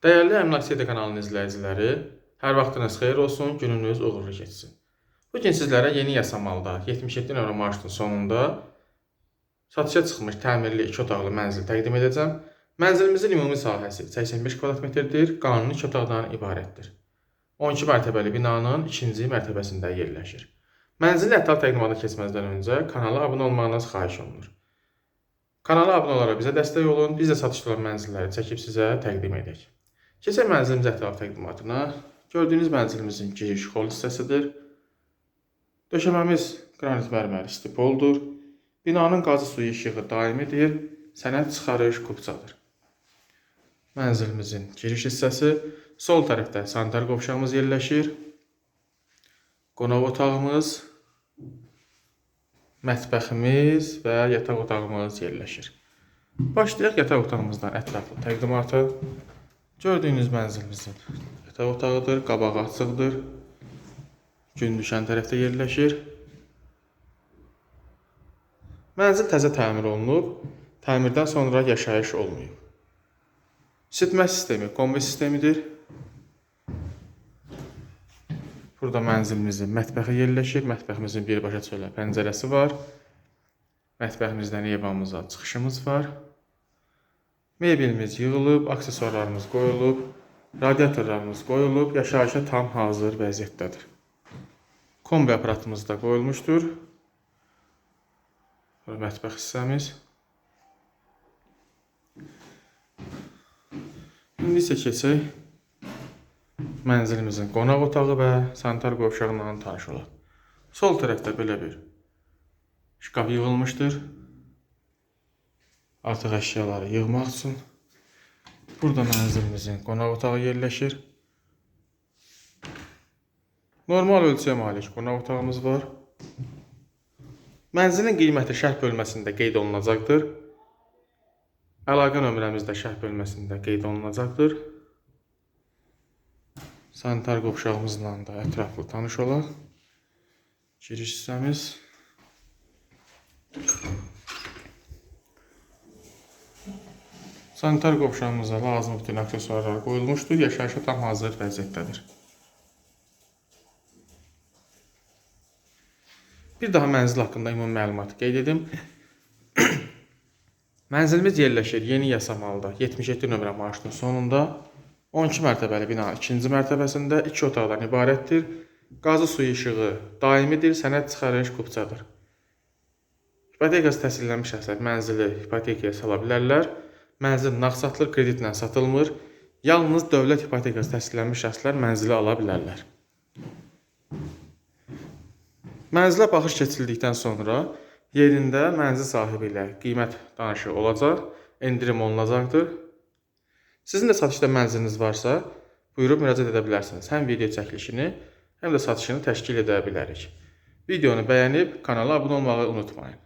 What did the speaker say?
Dəyərli Əmlak kanalının izləyiciləri, hər vaxtınız xeyir olsun, gününüz uğurlu keçsin. Bu gün sizlərə yeni yasamalda 77 nömrə marşrutun sonunda satışa çıxmış təmirli 2 otaqlı mənzil təqdim edəcəm. Mənzilimizin ümumi sahəsi 85 kvadrat metrdir, qanuni 2 otaqdan ibarətdir. 12 mərtəbəli binanın ikinci mərtəbəsində yerləşir. Mənzilin ətraf təqdimatına keçməzdən öncə kanala abunə olmağınız xahiş olunur. Kanala abunə olaraq bizə dəstək olun, biz də satışda olan mənzilləri çəkib sizə təqdim edək. Keçək mənzilimiz ətraf təqdimatına. Gördüyünüz mənzilimizin giriş xol hissəsidir. Döşəməmiz qranit mərmər stipoldur. Binanın qazı suyu işığı daimidir. Sənəd çıxarış kupçadır. Mənzilimizin giriş hissəsi sol tərəfdə sanitar qovşağımız yerləşir. Qonaq otağımız, mətbəximiz və yataq otağımız yerləşir. Başlayaq yataq otağımızdan ətraflı təqdimata. Gördüyünüz mənzilimizin yataq otağıdır, qabağı açıqdır. Gün düşən tərəfdə yerləşir. Mənzil təzə təmir olunub. Təmirdən sonra yaşayış olmayıb. İsitmə sistemi kombi sistemidir. Burada mənzilimizin mətbəxi yerləşir. Mətbəximizin birbaşa çölə pəncərəsi var. Mətbəximizdən evamıza çıxışımız var. Mebelimiz yığılıb, aksesuarlarımız qoyulub, radiatorlarımız qoyulub, yaşayışa tam hazır vəziyyətdədir. Kombi aparatımız da qoyulmuşdur. Bura mətbəx hissəmiz. İndi isə keçək mənzilimizin qonaq otağı və sanitar qovşağından tanış olaq. Sol tərəfdə belə bir şkaf yığılmışdır. Artıq əşyaları yığmaq üçün. Burada mənzilimizin qonaq otağı yerləşir. Normal ölçüyə malik qonaq otağımız var. Mənzilin qiyməti şərh bölməsində qeyd olunacaqdır. Əlaqə nömrəmiz də şərh bölməsində qeyd olunacaqdır. Sanitar qovşağımızla da ətraflı tanış olaq. Giriş hissəmiz. Sanitar qovşağımıza lazım bütün aksesuarlar qoyulmuşdur. Yaşayışa tam hazır vəziyyətdədir. Bir daha mənzil haqqında ümumi məlumat qeyd edim. Mənzilimiz yerləşir Yeni Yasamalda 77 nömrə marşrutun sonunda 12 mərtəbəli bina ikinci mərtəbəsində 2 otaqdan ibarətdir. Qazı suyu işığı daimidir, sənəd çıxarış kupçadır. İpotekası təsdiqlənmiş şəxslər mənzili ipotekaya sala bilərlər. Mənzil nağd satılır, kreditlə satılmır. Yalnız dövlət ipotekası təsdiqlənmiş şəxslər mənzili ala bilərlər. Mənzilə baxış keçirildikdən sonra yerində mənzil sahibi ilə qiymət danışı olacaq, endirim olunacaqdır. Sizin də satışda mənziliniz varsa, buyurub müraciət edə bilərsiniz. Həm video çəkilişini, həm də satışını təşkil edə bilərik. Videonu bəyənib kanala abunə olmağı unutmayın.